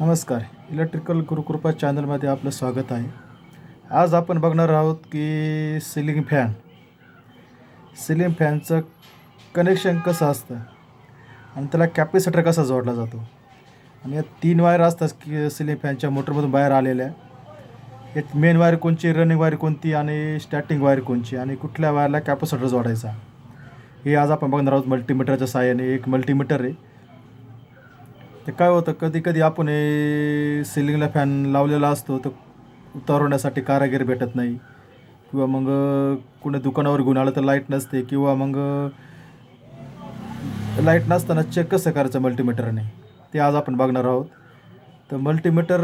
नमस्कार. इलेक्ट्रिकल गुरुकृपा चॅनलमध्ये आपलं स्वागत आहे. आज आपण बघणार आहोत की सिलिंग फॅन सिलिंग फॅनचं कनेक्शन कसं असतं? आणि त्याला कॅपॅसिटर कसा जोडला जातो? आणि या तीन वायर असतात की सिलिंग फॅनच्या मोटरमधून बाहेर आलेल्या. यात मेन वायर कोणची रनिंग वायर कोणती आणि स्टार्टिंग वायर कोणची आणि कुठल्या वायरला कॅपॅसिटर जोडायचा? हे आज आपण बघणार आहोत मल्टीमीटरच्या सहाय्याने. एक मल्टीमीटर आहे. ते काय होतं कधी कधी आपण हे सिलिंगला फॅन लावलेला असतो तर उतरवण्यासाठी कारागीर भेटत नाही. किंवा मग कुणी दुकानावर घेऊन आलं तर लाइट नसते किंवा मग लाइट नसताना चेक कसं करायचं मल्टीमीटरने ते आज आपण बघणार आहोत. तर मल्टीमीटर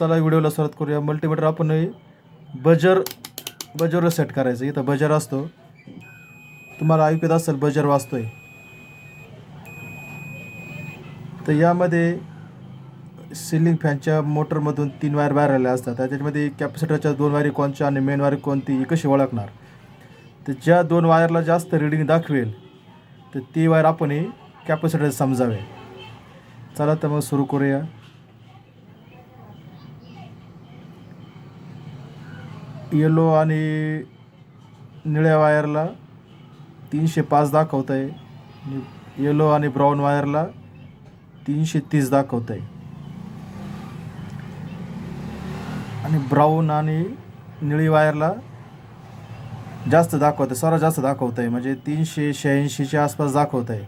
चला व्हिडिओला सुरुवात करूया. मल्टीमीटर आपण बजर बजरवर सेट करायचं. इथं बजर असतो. तुम्हाला ऐकत असेल बजर वाजतोय. तर यामध्ये सिलिंग फॅनच्या मोटरमधून तीन वायर बाहेर आलेल्या असतात. त्याच्यामध्ये कॅपॅसिटरच्या दोन वायरी कोणच्या आणि मेन वायर कोणती ही कशी ओळखणार? तर ज्या दोन वायरला जास्त रिडिंग दाखवेल तर ती वायर आपण कॅपॅसिटर समजावे. चला तर मग सुरू करूया. येलो आणि निळ्या वायरला तीनशे पाच दाखवत आहे येलो आणि ब्राऊन वायरला तीनशे तीस दाखवत आहे आणि ब्राऊन आणि निळी वायरला जास्त दाखवत आहे सर्वात जास्त दाखवत आहे म्हणजे तीनशे शहाऐंशीच्या आसपास दाखवत आहे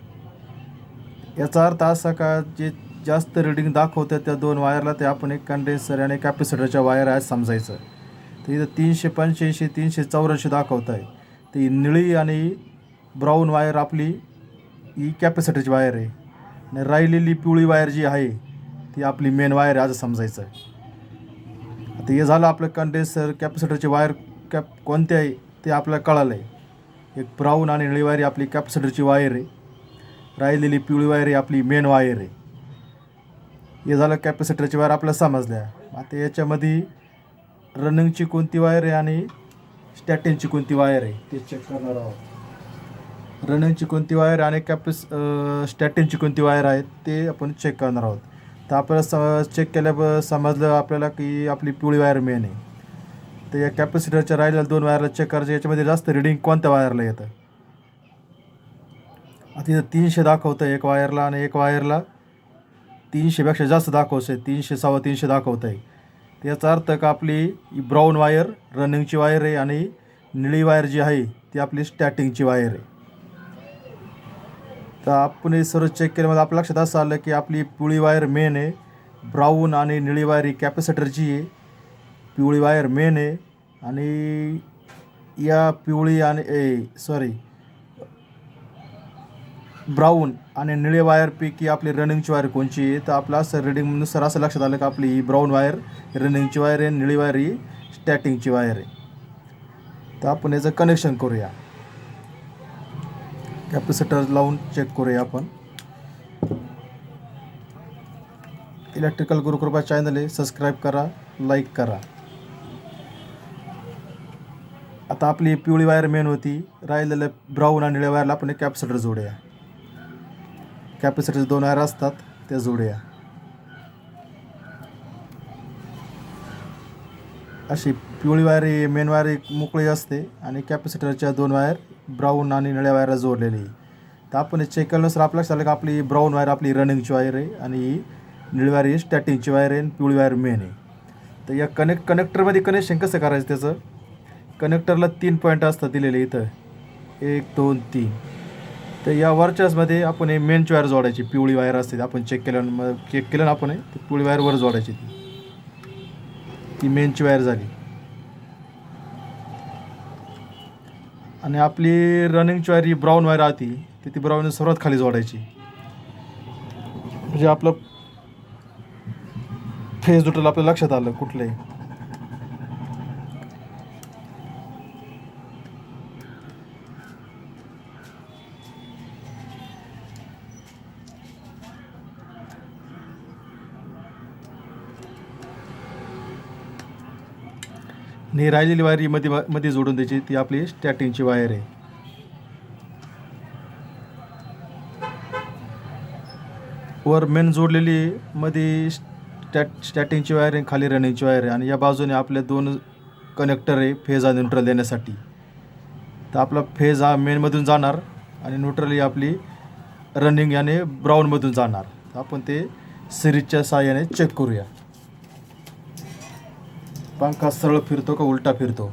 याचा अर्थ असा का जे जास्त रिडिंग दाखवत आहे त्या दोन वायरला ते आपण एक कंडेन्सर आणि कॅपॅसिटरच्या वायर आहेत समजायचं. तर इथं तीनशे पंच्याऐंशी तीनशे चौऱ्याऐंशी दाखवत आहे ती निळी आणि ब्राऊन वायर आपली ही कॅपॅसिटरची वायर आहे. आणि राहिलेली पिवळी वायर जी आहे ती आपली मेन वायर आहे असं समजायचं आहे. आता हे झालं आपलं कंडेन्सर कॅपॅसिटरची वायर कॅप कोणते आहे ते आपल्याला कळालं आहे एक ब्राऊन आणि निळी वायर आपली कॅपॅसिटरची वायर आहे. राहिलेली पिवळी वायर ही आपली मेन वायर आहे. हे झालं कॅपॅसिटरची वायर आपल्याला समजल्या. आता याच्यामध्ये रनिंगची कोणती वायर आहे आणि स्टॅटिनची कोणती वायर आहे ते चेक करणार आहोत. रनिंगची कोणती वायर आणि कॅपस स्टॅटिनची कोणती वायर आहे ते आपण चेक करणार आहोत. तर आपल्याला स चेक केल्या समजलं आपल्याला की आपली पिवळी वायर मेन आहे. तर या कॅपॅसिटरच्या राहिलेल्या दोन वायरला चेक करायचं याच्यामध्ये जास्त रिडिंग कोणत्या वायरला येतं? आता तीनशे दाखवतं एक वायरला आणि एक वायरला तीनशेपेक्षा जास्त दाखवतं आहे तीनशे सव्वा तीनशे दाखवतं आहे याचा अर्थ का आपली ब्राऊन वायर रनिंगची वायर आहे आणि निळी वायर जी आहे ती आपली स्टॅटिंगची वायर आहे. तर आपण हे सर्व चेक केल्यामध्ये आपल्या लक्षात असं आलं की आपली पिवळी वायर मेन आहे. ब्राऊन आणि निळी वायर ही कॅपॅसिटरची आहे. पिवळी वायर मेन आहे. आणि या पिवळी आणि ए सॉरी ब्राऊन आणि निळे वायरपैकी आपली रनिंगची वायर कोणची आहे? तर आपलं असं रिडिंगनुसार असं लक्षात आलं की आपली ही ब्राऊन वायर रनिंगची वायर आहे निळी वायर ही स्टॅटिंगची वायर आहे. तर आपण याचं कनेक्शन करूया. कॅपॅसिटर लावून चेक करूया आपण. इलेक्ट्रिकल गुरुकृपा चॅनल आहे सबस्क्राईब करा लाईक करा. आता आपली पिवळी वायर मेन होती राहिलेल्या ब्राऊन आणि निळ्या वायरला आपण कॅपेसिटर कॅपॅसिटर जोडूया. कॅपॅसिटरचे दोन वायर असतात त्या जोडूया. अशी पिवळी वायर ही मेन वायर एक मोकळी असते आणि कॅपॅसिटरच्या दोन वायर ब्राऊन आणि निळ्या वायरला जोडलेली तर आपण चेक केलं सर आपल्याला आलं आपली ब्राऊन वायर आपली रनिंगची वायर आहे आणि ही निळी वायर ही स्टॅटिंगची वायर आहे आणि पिवळी वायर मेन आहे. तर या कनेक्ट कनेक्टरमध्ये कनेक्शन कसं करायचं त्याचं? कनेक्टरला तीन पॉईंट असतात दिलेले इथं. एक दोन तीन. तर या वरच्याचमध्ये आपण हे मेनची वायर जोडायची. पिवळी वायर असते आपण चेक केल्यानं मग चेक केलं ना आपण पिवळी वायरवर जोडायची ती. ती मेनची वायर झाली. आणि आपली रनिंग वायर ही ब्राऊन वायर राहती ती ती ब्राऊन सर्वात खाली जोडायची. म्हणजे आपलं फेस दुटल आपल्या लक्षात आलं कुठलंही आणि राहिलेली वायर ही मध्ये मध्ये जोडून द्यायची. ती आपली स्टॅटिंगची वायर आहे. वर मेन जोडलेली मध्ये स्टॅट स्टॅटिंगची वायर आहे खाली रनिंगची वायर आहे. आणि या बाजूने आपले दोन कनेक्टर आहे फेज आणि न्यूट्रल देण्यासाठी. तर आपला फेज हा मेनमधून जाणार आणि न्यूट्रल ही आपली रनिंग याने ब्राऊनमधून जाणार. तर आपण ते सिरीजच्या सहाय्याने चेक करूया. पंखा सरळ फिरतो का उलटा फिरतो?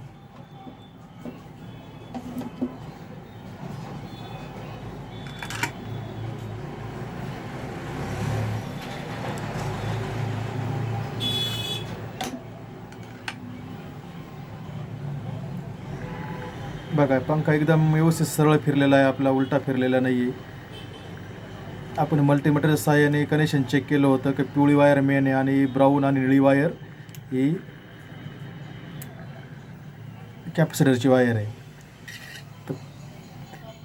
बघा पंखा एकदम व्यवस्थित सरळ फिरलेला आहे आपला उलटा फिरलेला नाही आहे आपण मल्टीमीटरच्या सहाय्याने कनेक्शन चेक केलं होतं की पिवळी वायर मेन आहे आणि ब्राऊन आणि निळी वायर ही कॅपॅसिटरची वायर आहे. तर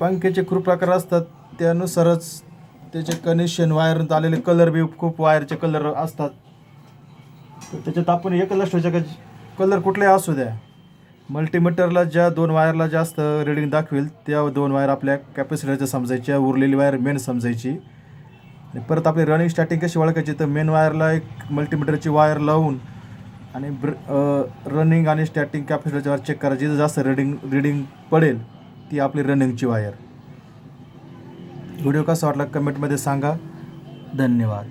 पंख्याचे खूप प्रकार असतात. त्यानुसारच त्याचे कनेक्शन वायर आलेले कलर बी खूप वायरचे कलर असतात. तर त्याच्यात आपण एक लक्ष ठेवायचं का कलर कुठलेही असू द्या. मल्टीमीटरला ज्या दोन वायरला जास्त रिडिंग दाखवेल त्या दोन वायर आपल्या कॅपॅसिटरच्या समजायच्या उरलेली वायर मेन समजायची. आणि परत आपली रनिंग स्टार्टिंग कशी ओळखायची? तर मेन वायरला एक मल्टीमीटरची वायर लावून आणि ब्र रनिंग आणि स्टॅटिंग कॅपॅसिटरच्या चेक करायची जिथं जास्त रिडिंग रिडिंग पडेल ती आपली रनिंगची वायर व्हिडिओ कसा वाटला कमेंटमध्ये सांगा. धन्यवाद.